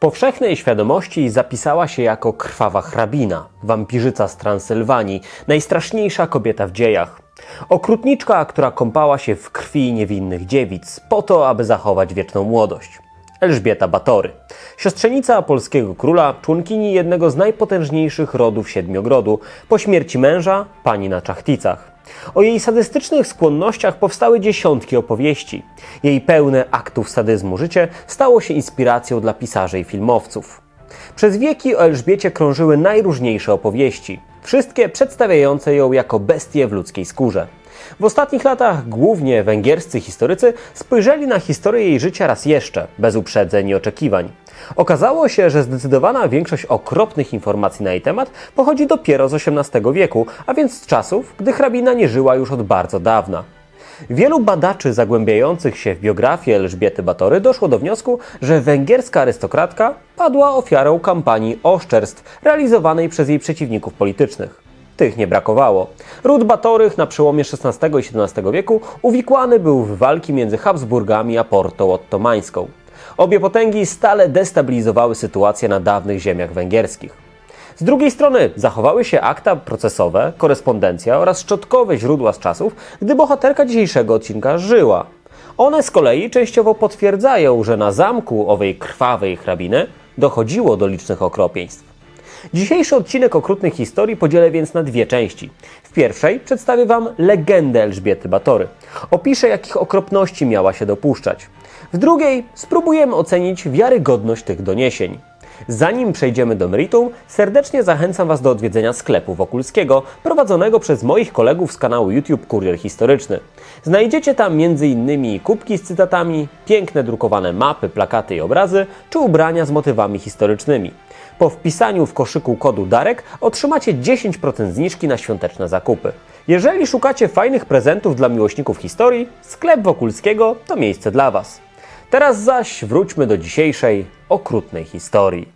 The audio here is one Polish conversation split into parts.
Powszechnej świadomości zapisała się jako krwawa hrabina, wampirzyca z Transylwanii, najstraszniejsza kobieta w dziejach. Okrutniczka, która kąpała się w krwi niewinnych dziewic, po to, aby zachować wieczną młodość. Elżbieta Batory, siostrzenica polskiego króla, członkini jednego z najpotężniejszych rodów Siedmiogrodu, po śmierci męża, pani na Czachticach. O jej sadystycznych skłonnościach powstały dziesiątki opowieści. Jej pełne aktów sadyzmu życie stało się inspiracją dla pisarzy i filmowców. Przez wieki o Elżbiecie krążyły najróżniejsze opowieści, wszystkie przedstawiające ją jako bestię w ludzkiej skórze. W ostatnich latach głównie węgierscy historycy spojrzeli na historię jej życia raz jeszcze, bez uprzedzeń i oczekiwań. Okazało się, że zdecydowana większość okropnych informacji na jej temat pochodzi dopiero z XVIII wieku, a więc z czasów, gdy hrabina nie żyła już od bardzo dawna. Wielu badaczy zagłębiających się w biografię Elżbiety Batory doszło do wniosku, że węgierska arystokratka padła ofiarą kampanii oszczerstw realizowanej przez jej przeciwników politycznych. Tych nie brakowało. Ród Batorych na przełomie XVI i XVII wieku uwikłany był w walki między Habsburgami a Portą Ottomańską. Obie potęgi stale destabilizowały sytuację na dawnych ziemiach węgierskich. Z drugiej strony zachowały się akta procesowe, korespondencja oraz szczotkowe źródła z czasów, gdy bohaterka dzisiejszego odcinka żyła. One z kolei częściowo potwierdzają, że na zamku owej krwawej hrabiny dochodziło do licznych okropieństw. Dzisiejszy odcinek okrutnych historii podzielę więc na dwie części. W pierwszej przedstawię Wam legendę Elżbiety Batory. Opiszę, jakich okropności miała się dopuszczać. W drugiej spróbujemy ocenić wiarygodność tych doniesień. Zanim przejdziemy do meritum, serdecznie zachęcam Was do odwiedzenia sklepu Wokulskiego, prowadzonego przez moich kolegów z kanału YouTube Kurier Historyczny. Znajdziecie tam m.in. kubki z cytatami, piękne drukowane mapy, plakaty i obrazy, czy ubrania z motywami historycznymi. Po wpisaniu w koszyku kodu DAREK otrzymacie 10% zniżki na świąteczne zakupy. Jeżeli szukacie fajnych prezentów dla miłośników historii, sklep Wokulskiego to miejsce dla Was. Teraz zaś wróćmy do dzisiejszej okrutnej historii.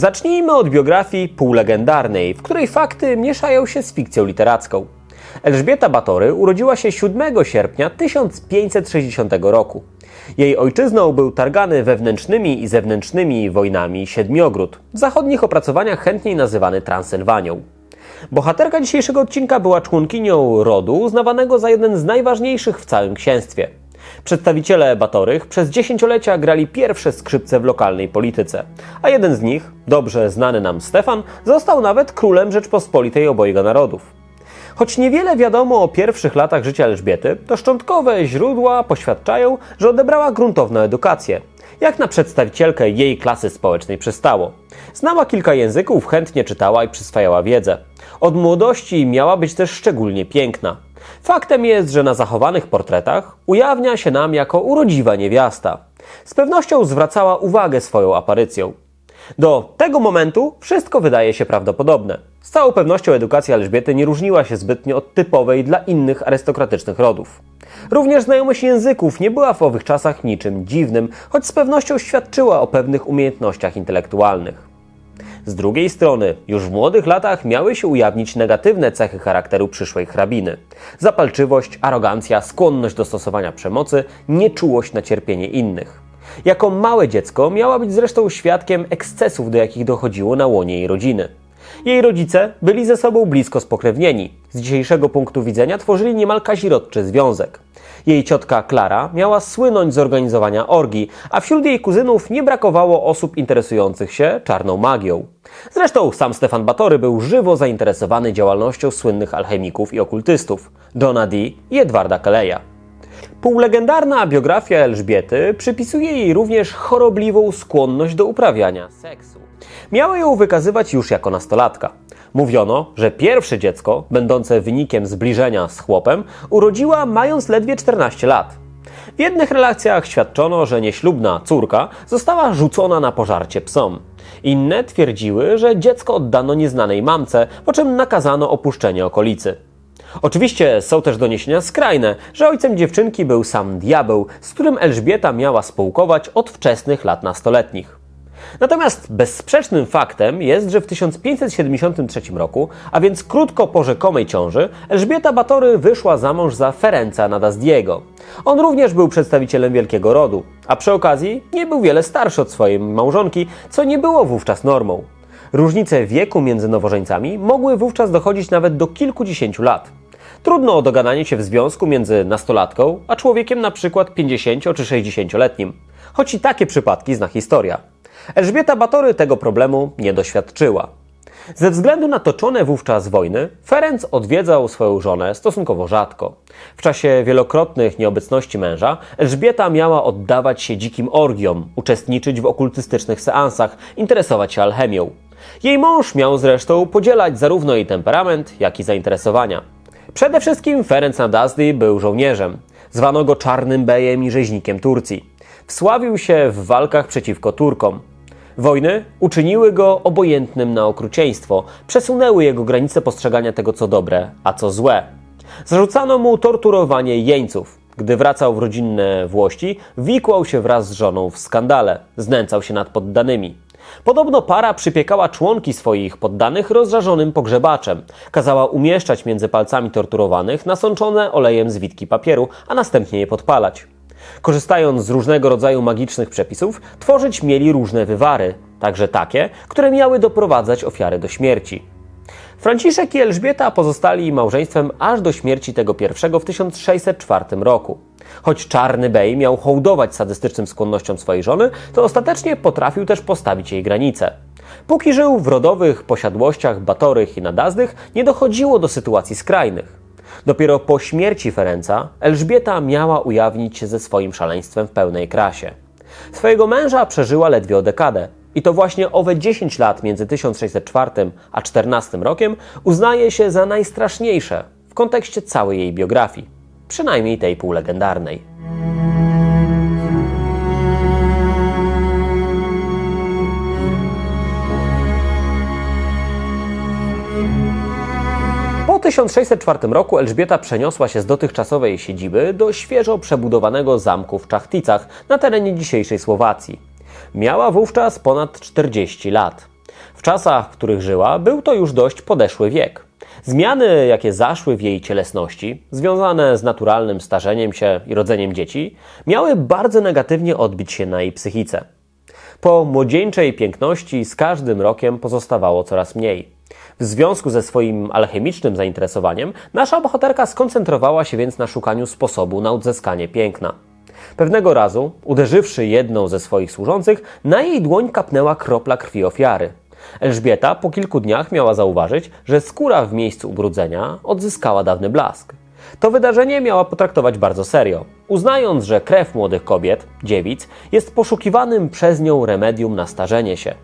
Zacznijmy od biografii półlegendarnej, w której fakty mieszają się z fikcją literacką. Elżbieta Batory urodziła się 7 sierpnia 1560 roku. Jej ojczyzną był targany wewnętrznymi i zewnętrznymi wojnami Siedmiogród, w zachodnich opracowaniach chętniej nazywany Transylwanią. Bohaterka dzisiejszego odcinka była członkinią rodu uznawanego za jeden z najważniejszych w całym księstwie. Przedstawiciele Batorych przez dziesięciolecia grali pierwsze skrzypce w lokalnej polityce, a jeden z nich, dobrze znany nam Stefan, został nawet królem Rzeczpospolitej obojga narodów. Choć niewiele wiadomo o pierwszych latach życia Elżbiety, to szczątkowe źródła poświadczają, że odebrała gruntowną edukację, jak na przedstawicielkę jej klasy społecznej przystało. Znała kilka języków, chętnie czytała i przyswajała wiedzę. Od młodości miała być też szczególnie piękna. Faktem jest, że na zachowanych portretach ujawnia się nam jako urodziwa niewiasta. Z pewnością zwracała uwagę swoją aparycją. Do tego momentu wszystko wydaje się prawdopodobne. Z całą pewnością edukacja Elżbiety nie różniła się zbytnio od typowej dla innych arystokratycznych rodów. Również znajomość języków nie była w owych czasach niczym dziwnym, choć z pewnością świadczyła o pewnych umiejętnościach intelektualnych. Z drugiej strony, już w młodych latach miały się ujawnić negatywne cechy charakteru przyszłej hrabiny. Zapalczywość, arogancja, skłonność do stosowania przemocy, nieczułość na cierpienie innych. Jako małe dziecko miała być zresztą świadkiem ekscesów, do jakich dochodziło na łonie jej rodziny. Jej rodzice byli ze sobą blisko spokrewnieni. Z dzisiejszego punktu widzenia tworzyli niemal kazirodczy związek. Jej ciotka Klara miała słynąć z organizowania orgii, a wśród jej kuzynów nie brakowało osób interesujących się czarną magią. Zresztą sam Stefan Batory był żywo zainteresowany działalnością słynnych alchemików i okultystów Johna Dee i Edwarda Kelleya. Półlegendarna biografia Elżbiety przypisuje jej również chorobliwą skłonność do uprawiania seksu. Miała ją wykazywać już jako nastolatka. Mówiono, że pierwsze dziecko, będące wynikiem zbliżenia z chłopem, urodziła mając ledwie 14 lat. W jednych relacjach świadczono, że nieślubna córka została rzucona na pożarcie psom. Inne twierdziły, że dziecko oddano nieznanej mamce, po czym nakazano opuszczenie okolicy. Oczywiście są też doniesienia skrajne, że ojcem dziewczynki był sam diabeł, z którym Elżbieta miała spółkować od wczesnych lat nastoletnich. Natomiast bezsprzecznym faktem jest, że w 1573 roku, a więc krótko po rzekomej ciąży, Elżbieta Batory wyszła za mąż za Ferenca Nadasdiego. On również był przedstawicielem wielkiego rodu, a przy okazji nie był wiele starszy od swojej małżonki, co nie było wówczas normą. Różnice wieku między nowożeńcami mogły wówczas dochodzić nawet do kilkudziesięciu lat. Trudno o dogadanie się w związku między nastolatką a człowiekiem na przykład 50 czy 60-letnim. Choć i takie przypadki zna historia. Elżbieta Batory tego problemu nie doświadczyła. Ze względu na toczone wówczas wojny, Ferenc odwiedzał swoją żonę stosunkowo rzadko. W czasie wielokrotnych nieobecności męża, Elżbieta miała oddawać się dzikim orgiom, uczestniczyć w okultystycznych seansach, interesować się alchemią. Jej mąż miał zresztą podzielać zarówno jej temperament, jak i zainteresowania. Przede wszystkim Ferenc Nadasdy był żołnierzem. Zwano go Czarnym Bejem i Rzeźnikiem Turcji. Wsławił się w walkach przeciwko Turkom. Wojny uczyniły go obojętnym na okrucieństwo, przesunęły jego granice postrzegania tego, co dobre, a co złe. Zarzucano mu torturowanie jeńców. Gdy wracał w rodzinne włości, wikłał się wraz z żoną w skandale, znęcał się nad poddanymi. Podobno para przypiekała członki swoich poddanych rozżarzonym pogrzebaczem. Kazała umieszczać między palcami torturowanych nasączone olejem zwitki papieru, a następnie je podpalać. Korzystając z różnego rodzaju magicznych przepisów, tworzyć mieli różne wywary, także takie, które miały doprowadzać ofiary do śmierci. Franciszek i Elżbieta pozostali małżeństwem aż do śmierci tego pierwszego w 1604 roku. Choć Czarny Bey miał hołdować sadystycznym skłonnościom swojej żony, to ostatecznie potrafił też postawić jej granice. Póki żył w rodowych posiadłościach Batorych i Nadazdych, nie dochodziło do sytuacji skrajnych. Dopiero po śmierci Ferenca Elżbieta miała ujawnić się ze swoim szaleństwem w pełnej krasie. Swojego męża przeżyła ledwie o dekadę. I to właśnie owe 10 lat między 1604 a 14 rokiem uznaje się za najstraszniejsze w kontekście całej jej biografii, przynajmniej tej półlegendarnej. 1604 roku Elżbieta przeniosła się z dotychczasowej siedziby do świeżo przebudowanego zamku w Czachticach na terenie dzisiejszej Słowacji. Miała wówczas ponad 40 lat. W czasach, w których żyła, był to już dość podeszły wiek. Zmiany, jakie zaszły w jej cielesności, związane z naturalnym starzeniem się i rodzeniem dzieci, miały bardzo negatywnie odbić się na jej psychice. Po młodzieńczej piękności z każdym rokiem pozostawało coraz mniej. W związku ze swoim alchemicznym zainteresowaniem, nasza bohaterka skoncentrowała się więc na szukaniu sposobu na odzyskanie piękna. Pewnego razu, uderzywszy jedną ze swoich służących, na jej dłoń kapnęła kropla krwi ofiary. Elżbieta po kilku dniach miała zauważyć, że skóra w miejscu ubrudzenia odzyskała dawny blask. To wydarzenie miała potraktować bardzo serio, uznając, że krew młodych kobiet, dziewic, jest poszukiwanym przez nią remedium na starzenie się.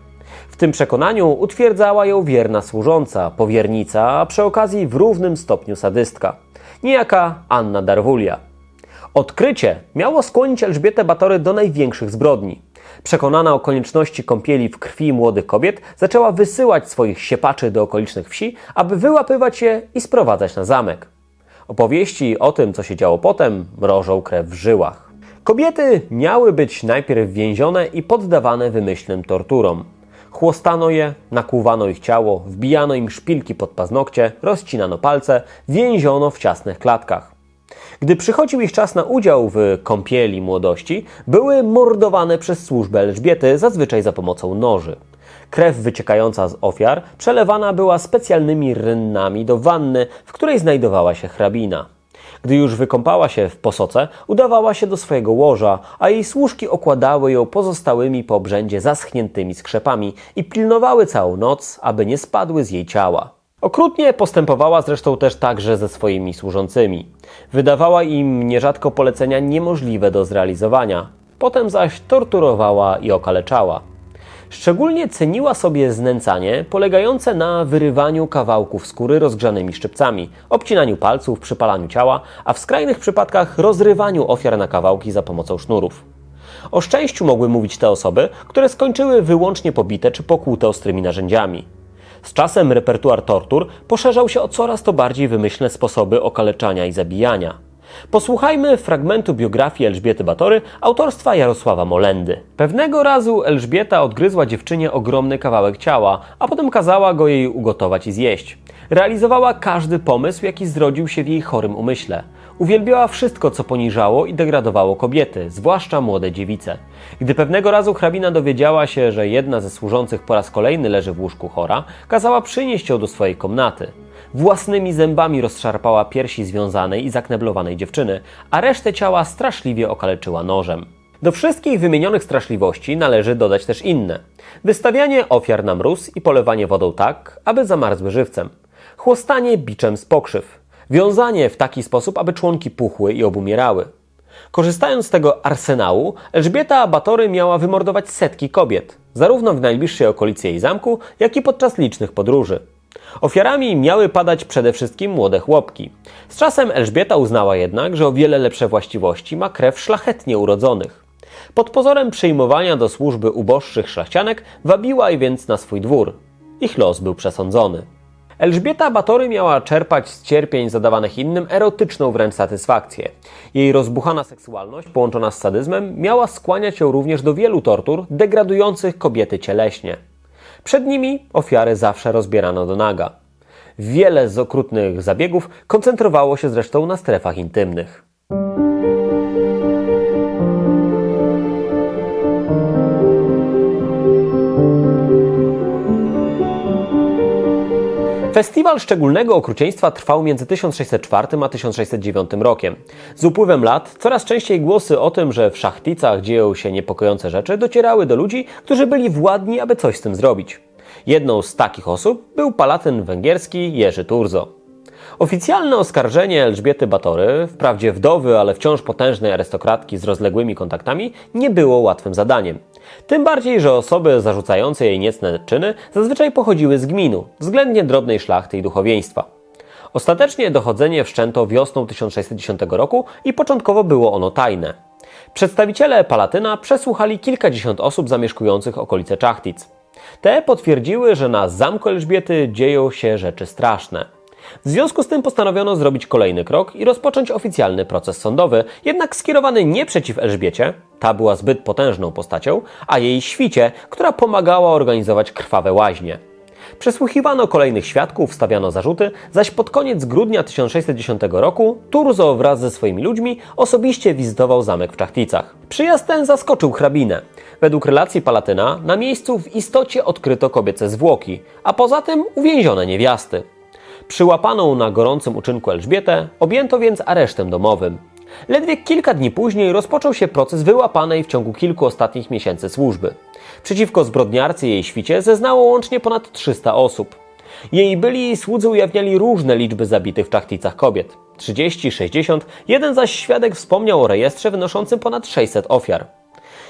W tym przekonaniu utwierdzała ją wierna służąca, powiernica, a przy okazji w równym stopniu sadystka, niejaka Anna Darwulia. Odkrycie miało skłonić Elżbietę Batory do największych zbrodni. Przekonana o konieczności kąpieli w krwi młodych kobiet, zaczęła wysyłać swoich siepaczy do okolicznych wsi, aby wyłapywać je i sprowadzać na zamek. Opowieści o tym, co się działo potem, mrożą krew w żyłach. Kobiety miały być najpierw więzione i poddawane wymyślnym torturom. Chłostano je, nakłuwano ich ciało, wbijano im szpilki pod paznokcie, rozcinano palce, więziono w ciasnych klatkach. Gdy przychodził ich czas na udział w kąpieli młodości, były mordowane przez służbę Elżbiety, zazwyczaj za pomocą noży. Krew wyciekająca z ofiar przelewana była specjalnymi rynnami do wanny, w której znajdowała się hrabina. Gdy już wykąpała się w posoce, udawała się do swojego łoża, a jej służki okładały ją pozostałymi po obrzędzie zaschniętymi skrzepami i pilnowały całą noc, aby nie spadły z jej ciała. Okrutnie postępowała zresztą też także ze swoimi służącymi. Wydawała im nierzadko polecenia niemożliwe do zrealizowania, potem zaś torturowała i okaleczała. Szczególnie ceniła sobie znęcanie polegające na wyrywaniu kawałków skóry rozgrzanymi szczypcami, obcinaniu palców, przypalaniu ciała, a w skrajnych przypadkach rozrywaniu ofiar na kawałki za pomocą sznurów. O szczęściu mogły mówić te osoby, które skończyły wyłącznie pobite czy pokłute ostrymi narzędziami. Z czasem repertuar tortur poszerzał się o coraz to bardziej wymyślne sposoby okaleczania i zabijania. Posłuchajmy fragmentu biografii Elżbiety Batory autorstwa Jarosława Molendy. Pewnego razu Elżbieta odgryzła dziewczynie ogromny kawałek ciała, a potem kazała go jej ugotować i zjeść. Realizowała każdy pomysł, jaki zrodził się w jej chorym umyśle. Uwielbiała wszystko, co poniżało i degradowało kobiety, zwłaszcza młode dziewice. Gdy pewnego razu hrabina dowiedziała się, że jedna ze służących po raz kolejny leży w łóżku chora, kazała przynieść ją do swojej komnaty. Własnymi zębami rozszarpała piersi związanej i zakneblowanej dziewczyny, a resztę ciała straszliwie okaleczyła nożem. Do wszystkich wymienionych straszliwości należy dodać też inne. Wystawianie ofiar na mróz i polewanie wodą tak, aby zamarzły żywcem. Chłostanie biczem z pokrzyw. Wiązanie w taki sposób, aby członki puchły i obumierały. Korzystając z tego arsenału, Elżbieta Batory miała wymordować setki kobiet, zarówno w najbliższej okolicy jej zamku, jak i podczas licznych podróży. Ofiarami miały padać przede wszystkim młode chłopki. Z czasem Elżbieta uznała jednak, że o wiele lepsze właściwości ma krew szlachetnie urodzonych. Pod pozorem przyjmowania do służby uboższych szlachcianek wabiła je więc na swój dwór. Ich los był przesądzony. Elżbieta Batory miała czerpać z cierpień zadawanych innym erotyczną wręcz satysfakcję. Jej rozbuchana seksualność połączona z sadyzmem miała skłaniać ją również do wielu tortur degradujących kobiety cieleśnie. Przed nimi ofiary zawsze rozbierano do naga. Wiele z okrutnych zabiegów koncentrowało się zresztą na strefach intymnych. Festiwal szczególnego okrucieństwa trwał między 1604 a 1609 rokiem. Z upływem lat coraz częściej głosy o tym, że w szachticach dzieją się niepokojące rzeczy, docierały do ludzi, którzy byli władni, aby coś z tym zrobić. Jedną z takich osób był palatyn węgierski Jerzy Turzo. Oficjalne oskarżenie Elżbiety Batory, wprawdzie wdowy, ale wciąż potężnej arystokratki z rozległymi kontaktami, nie było łatwym zadaniem. Tym bardziej, że osoby zarzucające jej niecne czyny zazwyczaj pochodziły z gminu, względnie drobnej szlachty i duchowieństwa. Ostatecznie dochodzenie wszczęto wiosną 1610 roku i początkowo było ono tajne. Przedstawiciele Palatyna przesłuchali kilkadziesiąt osób zamieszkujących okolice Czachtic. Te potwierdziły, że na zamku Elżbiety dzieją się rzeczy straszne. W związku z tym postanowiono zrobić kolejny krok i rozpocząć oficjalny proces sądowy, jednak skierowany nie przeciw Elżbiecie, ta była zbyt potężną postacią, a jej świcie, która pomagała organizować krwawe łaźnie. Przesłuchiwano kolejnych świadków, stawiano zarzuty, zaś pod koniec grudnia 1610 roku Turzo wraz ze swoimi ludźmi osobiście wizytował zamek w Czachticach. Przyjazd ten zaskoczył hrabinę. Według relacji Palatyna na miejscu w istocie odkryto kobiece zwłoki, a poza tym uwięzione niewiasty. Przyłapaną na gorącym uczynku Elżbietę objęto więc aresztem domowym. Ledwie kilka dni później rozpoczął się proces wyłapanej w ciągu kilku ostatnich miesięcy służby. Przeciwko zbrodniarce i jej świcie zeznało łącznie ponad 300 osób. Jej byli słudzy ujawniali różne liczby zabitych w czachticach kobiet 30, 60, jeden zaś świadek wspomniał o rejestrze wynoszącym ponad 600 ofiar.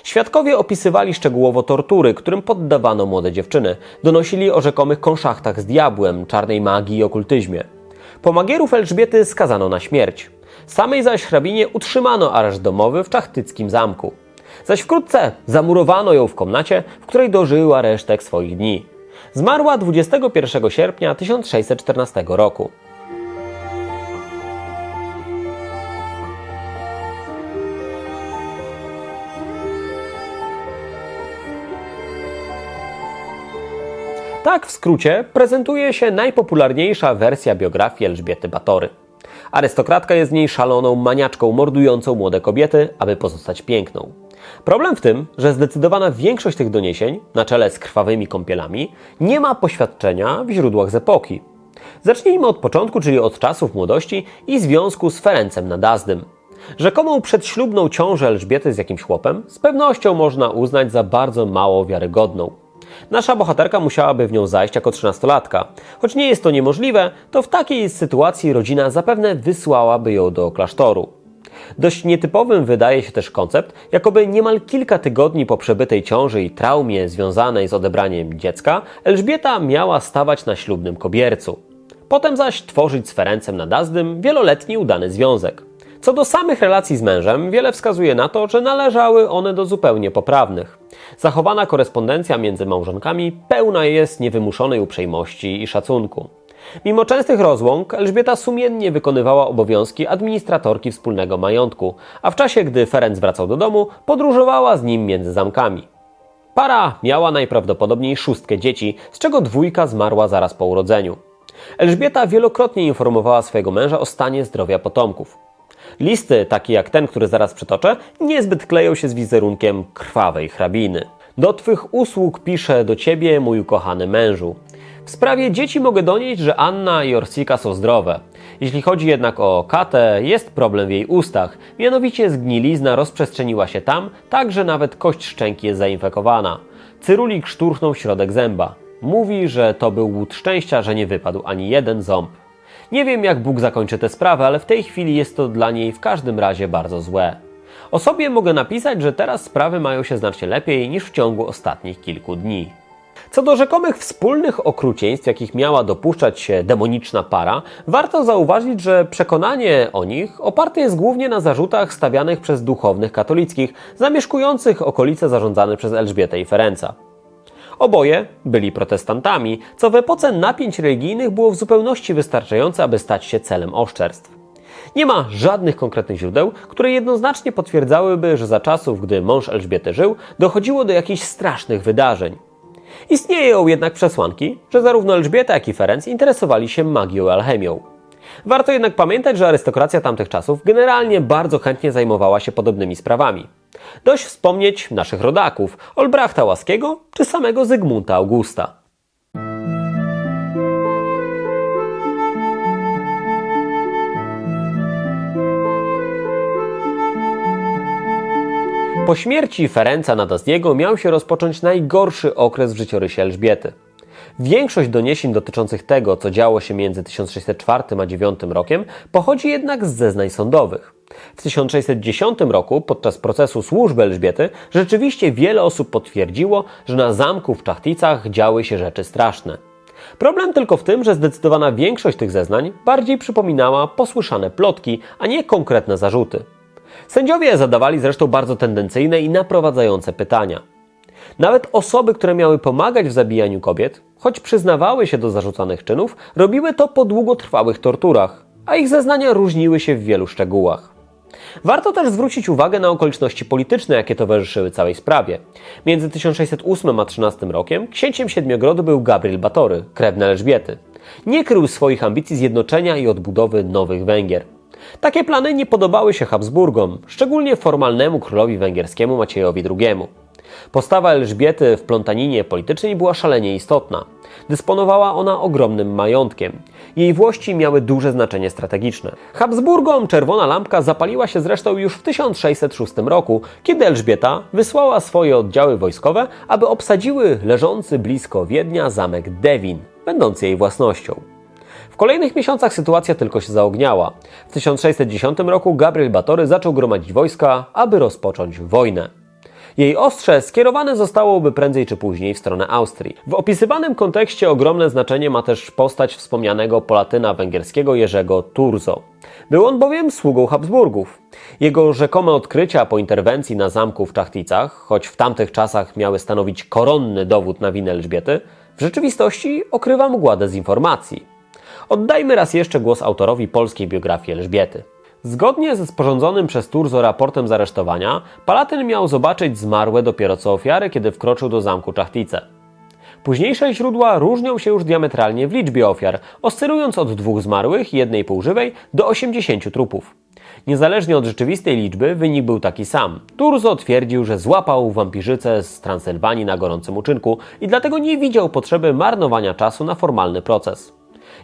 Świadkowie opisywali szczegółowo tortury, którym poddawano młode dziewczyny. Donosili o rzekomych konszachtach z diabłem, czarnej magii i okultyzmie. Pomagierów Elżbiety skazano na śmierć. Samej zaś hrabinie utrzymano areszt domowy w czachtyckim zamku. Zaś wkrótce zamurowano ją w komnacie, w której dożyła resztek swoich dni. Zmarła 21 sierpnia 1614 roku. Tak w skrócie prezentuje się najpopularniejsza wersja biografii Elżbiety Batory. Arystokratka jest w niej szaloną maniaczką mordującą młode kobiety, aby pozostać piękną. Problem w tym, że zdecydowana większość tych doniesień, na czele z krwawymi kąpielami, nie ma poświadczenia w źródłach z epoki. Zacznijmy od początku, czyli od czasów młodości i związku z Ferencem Nadazdym. Rzekomą przedślubną ciążę Elżbiety z jakimś chłopem z pewnością można uznać za bardzo mało wiarygodną. Nasza bohaterka musiałaby w nią zajść jako trzynastolatka. Choć nie jest to niemożliwe, to w takiej sytuacji rodzina zapewne wysłałaby ją do klasztoru. Dość nietypowym wydaje się też koncept, jakoby niemal kilka tygodni po przebytej ciąży i traumie związanej z odebraniem dziecka, Elżbieta miała stawać na ślubnym kobiercu. Potem zaś tworzyć z Ferencem Nadazdym wieloletni udany związek. Co do samych relacji z mężem, wiele wskazuje na to, że należały one do zupełnie poprawnych. Zachowana korespondencja między małżonkami pełna jest niewymuszonej uprzejmości i szacunku. Mimo częstych rozłąk, Elżbieta sumiennie wykonywała obowiązki administratorki wspólnego majątku, a w czasie, gdy Ferenc wracał do domu, podróżowała z nim między zamkami. Para miała najprawdopodobniej szóstkę dzieci, z czego dwójka zmarła zaraz po urodzeniu. Elżbieta wielokrotnie informowała swojego męża o stanie zdrowia potomków. Listy, takie jak ten, który zaraz przytoczę, niezbyt kleją się z wizerunkiem krwawej hrabiny. Do Twych usług piszę do Ciebie, mój ukochany mężu. W sprawie dzieci mogę donieść, że Anna i Orsika są zdrowe. Jeśli chodzi jednak o Katę, jest problem w jej ustach, mianowicie zgnilizna rozprzestrzeniła się tam, tak że nawet kość szczęki jest zainfekowana. Cyrulik szturchnął środek zęba. Mówi, że to był łód szczęścia, że nie wypadł ani jeden ząb. Nie wiem, jak Bóg zakończy tę sprawę, ale w tej chwili jest to dla niej w każdym razie bardzo złe. O sobie mogę napisać, że teraz sprawy mają się znacznie lepiej niż w ciągu ostatnich kilku dni. Co do rzekomych wspólnych okrucieństw, jakich miała dopuszczać się demoniczna para, warto zauważyć, że przekonanie o nich oparte jest głównie na zarzutach stawianych przez duchownych katolickich zamieszkujących okolice zarządzane przez Elżbietę i Ferenca. Oboje byli protestantami, co w epoce napięć religijnych było w zupełności wystarczające, aby stać się celem oszczerstw. Nie ma żadnych konkretnych źródeł, które jednoznacznie potwierdzałyby, że za czasów, gdy mąż Elżbiety żył, dochodziło do jakichś strasznych wydarzeń. Istnieją jednak przesłanki, że zarówno Elżbieta, jak i Ferenc interesowali się magią i alchemią. Warto jednak pamiętać, że arystokracja tamtych czasów generalnie bardzo chętnie zajmowała się podobnymi sprawami. Dość wspomnieć naszych rodaków, Olbrachta Łaskiego czy samego Zygmunta Augusta. Po śmierci Ferenca Nadastiego miał się rozpocząć najgorszy okres w życiorysie Elżbiety. Większość doniesień dotyczących tego, co działo się między 1604 a 9 rokiem, pochodzi jednak z zeznań sądowych. W 1610 roku, podczas procesu służby Elżbiety, rzeczywiście wiele osób potwierdziło, że na zamku w Czachticach działy się rzeczy straszne. Problem tylko w tym, że zdecydowana większość tych zeznań bardziej przypominała posłyszane plotki, a nie konkretne zarzuty. Sędziowie zadawali zresztą bardzo tendencyjne i naprowadzające pytania. Nawet osoby, które miały pomagać w zabijaniu kobiet, choć przyznawały się do zarzucanych czynów, robiły to po długotrwałych torturach, a ich zeznania różniły się w wielu szczegółach. Warto też zwrócić uwagę na okoliczności polityczne, jakie towarzyszyły całej sprawie. Między 1608 a 13 rokiem księciem Siedmiogrodu był Gabriel Batory, krewny Elżbiety. Nie krył swoich ambicji zjednoczenia i odbudowy nowych Węgier. Takie plany nie podobały się Habsburgom, szczególnie formalnemu królowi węgierskiemu Maciejowi II. Postawa Elżbiety w plątaninie politycznej była szalenie istotna. Dysponowała ona ogromnym majątkiem. Jej włości miały duże znaczenie strategiczne. Habsburgom czerwona lampka zapaliła się zresztą już w 1606 roku, kiedy Elżbieta wysłała swoje oddziały wojskowe, aby obsadziły leżący blisko Wiednia zamek Dewin, będący jej własnością. W kolejnych miesiącach sytuacja tylko się zaogniała. W 1610 roku Gabriel Batory zaczął gromadzić wojska, aby rozpocząć wojnę. Jej ostrze skierowane zostałoby prędzej czy później w stronę Austrii. W opisywanym kontekście ogromne znaczenie ma też postać wspomnianego Polatyna węgierskiego Jerzego Turzo. Był on bowiem sługą Habsburgów. Jego rzekome odkrycia po interwencji na zamku w Czachticach, choć w tamtych czasach miały stanowić koronny dowód na winę Elżbiety, w rzeczywistości okrywa mgła dezinformacji. Oddajmy raz jeszcze głos autorowi polskiej biografii Elżbiety. Zgodnie ze sporządzonym przez Turzo raportem z aresztowania, Palatyn miał zobaczyć zmarłe dopiero co ofiary, kiedy wkroczył do zamku Czachtice. Późniejsze źródła różnią się już diametralnie w liczbie ofiar, oscylując od dwóch zmarłych i jednej półżywej do 80 trupów. Niezależnie od rzeczywistej liczby, wynik był taki sam. Turzo twierdził, że złapał wampirzycę z Transylwanii na gorącym uczynku i dlatego nie widział potrzeby marnowania czasu na formalny proces.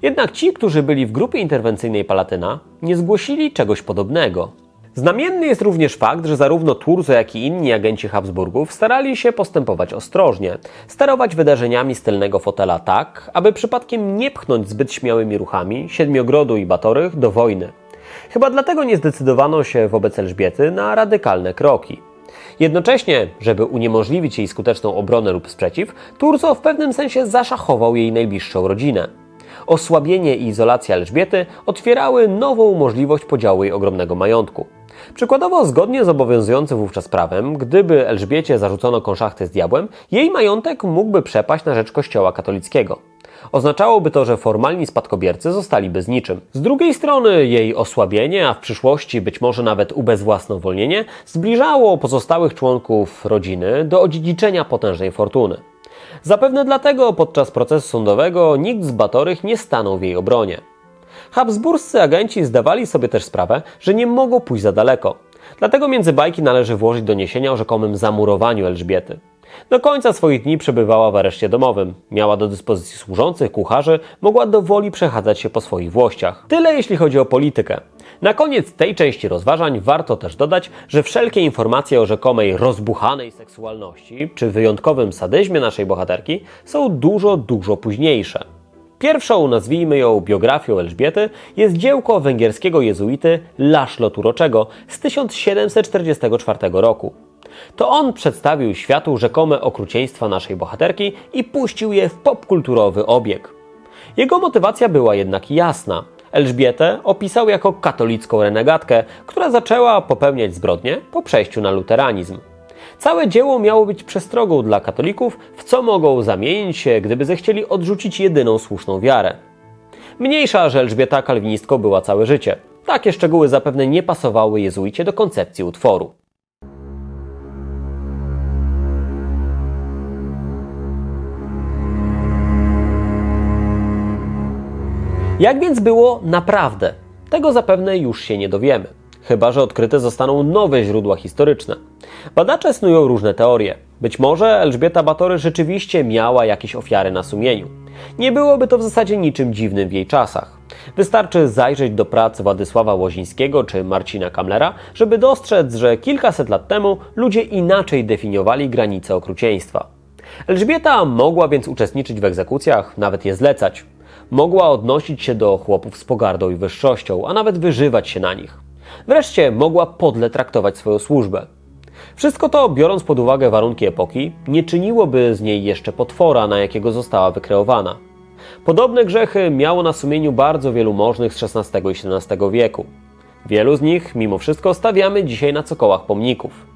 Jednak ci, którzy byli w grupie interwencyjnej Palatyna, nie zgłosili czegoś podobnego. Znamienny jest również fakt, że zarówno Turzo, jak i inni agenci Habsburgów starali się postępować ostrożnie, sterować wydarzeniami z tylnego fotela tak, aby przypadkiem nie pchnąć zbyt śmiałymi ruchami Siedmiogrodu i Batorych do wojny. Chyba dlatego nie zdecydowano się wobec Elżbiety na radykalne kroki. Jednocześnie, żeby uniemożliwić jej skuteczną obronę lub sprzeciw, Turzo w pewnym sensie zaszachował jej najbliższą rodzinę. Osłabienie i izolacja Elżbiety otwierały nową możliwość podziału jej ogromnego majątku. Przykładowo, zgodnie z obowiązującym wówczas prawem, gdyby Elżbiecie zarzucono konszachty z diabłem, jej majątek mógłby przepaść na rzecz Kościoła katolickiego. Oznaczałoby to, że formalni spadkobiercy zostaliby z niczym. Z drugiej strony jej osłabienie, a w przyszłości być może nawet ubezwłasnowolnienie, zbliżało pozostałych członków rodziny do odziedziczenia potężnej fortuny. Zapewne dlatego podczas procesu sądowego nikt z Batorych nie stanął w jej obronie. Habsburscy agenci zdawali sobie też sprawę, że nie mogą pójść za daleko. Dlatego między bajki należy włożyć doniesienia o rzekomym zamurowaniu Elżbiety. Do końca swoich dni przebywała w areszcie domowym. Miała do dyspozycji służących, kucharzy, mogła do woli przechadzać się po swoich włościach. Tyle jeśli chodzi o politykę. Na koniec tej części rozważań warto też dodać, że wszelkie informacje o rzekomej rozbuchanej seksualności czy wyjątkowym sadyzmie naszej bohaterki są dużo, dużo późniejsze. Pierwszą, nazwijmy ją biografią Elżbiety, jest dziełko węgierskiego jezuity Laszlo Turoczego z 1744 roku. To on przedstawił światu rzekome okrucieństwa naszej bohaterki i puścił je w popkulturowy obieg. Jego motywacja była jednak jasna. Elżbietę opisał jako katolicką renegatkę, która zaczęła popełniać zbrodnie po przejściu na luteranizm. Całe dzieło miało być przestrogą dla katolików, w co mogą zamienić się, gdyby zechcieli odrzucić jedyną słuszną wiarę. Mniejsza, że Elżbieta kalwinistką była całe życie. Takie szczegóły zapewne nie pasowały jezuicie do koncepcji utworu. Jak więc było naprawdę? Tego zapewne już się nie dowiemy. Chyba, że odkryte zostaną nowe źródła historyczne. Badacze snują różne teorie. Być może Elżbieta Batory rzeczywiście miała jakieś ofiary na sumieniu. Nie byłoby to w zasadzie niczym dziwnym w jej czasach. Wystarczy zajrzeć do prac Władysława Łozińskiego czy Marcina Kamlera, żeby dostrzec, że kilkaset lat temu ludzie inaczej definiowali granice okrucieństwa. Elżbieta mogła więc uczestniczyć w egzekucjach, nawet je zlecać. Mogła odnosić się do chłopów z pogardą i wyższością, a nawet wyżywać się na nich. Wreszcie mogła podle traktować swoją służbę. Wszystko to, biorąc pod uwagę warunki epoki, nie czyniłoby z niej jeszcze potwora, na jakiego została wykreowana. Podobne grzechy miało na sumieniu bardzo wielu możnych z XVI i XVII wieku. Wielu z nich, mimo wszystko, stawiamy dzisiaj na cokołach pomników.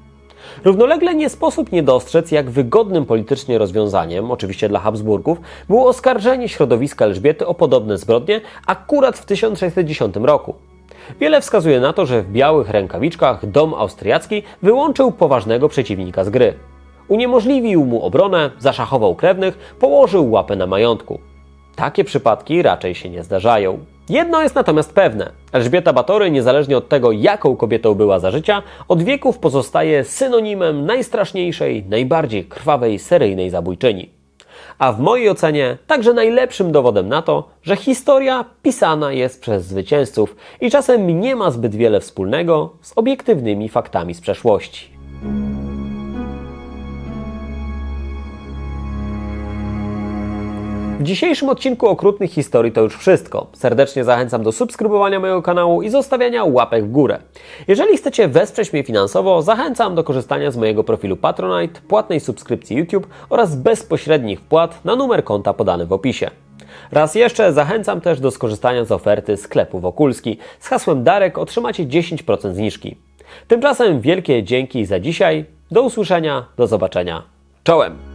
Równolegle nie sposób nie dostrzec, jak wygodnym politycznie rozwiązaniem, oczywiście dla Habsburgów, było oskarżenie środowiska Elżbiety o podobne zbrodnie akurat w 1610 roku. Wiele wskazuje na to, że w białych rękawiczkach dom austriacki wyłączył poważnego przeciwnika z gry. Uniemożliwił mu obronę, zaszachował krewnych, położył łapę na majątku. Takie przypadki raczej się nie zdarzają. Jedno jest natomiast pewne. Elżbieta Batory, niezależnie od tego, jaką kobietą była za życia, od wieków pozostaje synonimem najstraszniejszej, najbardziej krwawej seryjnej zabójczyni. A w mojej ocenie także najlepszym dowodem na to, że historia pisana jest przez zwycięzców i czasem nie ma zbyt wiele wspólnego z obiektywnymi faktami z przeszłości. W dzisiejszym odcinku Okrutnych Historii to już wszystko. Serdecznie zachęcam do subskrybowania mojego kanału i zostawiania łapek w górę. Jeżeli chcecie wesprzeć mnie finansowo, zachęcam do korzystania z mojego profilu Patronite, płatnej subskrypcji YouTube oraz bezpośrednich wpłat na numer konta podany w opisie. Raz jeszcze zachęcam też do skorzystania z oferty sklepu Wokulski. Z hasłem Darek otrzymacie 10% zniżki. Tymczasem wielkie dzięki za dzisiaj. Do usłyszenia, do zobaczenia. Czołem!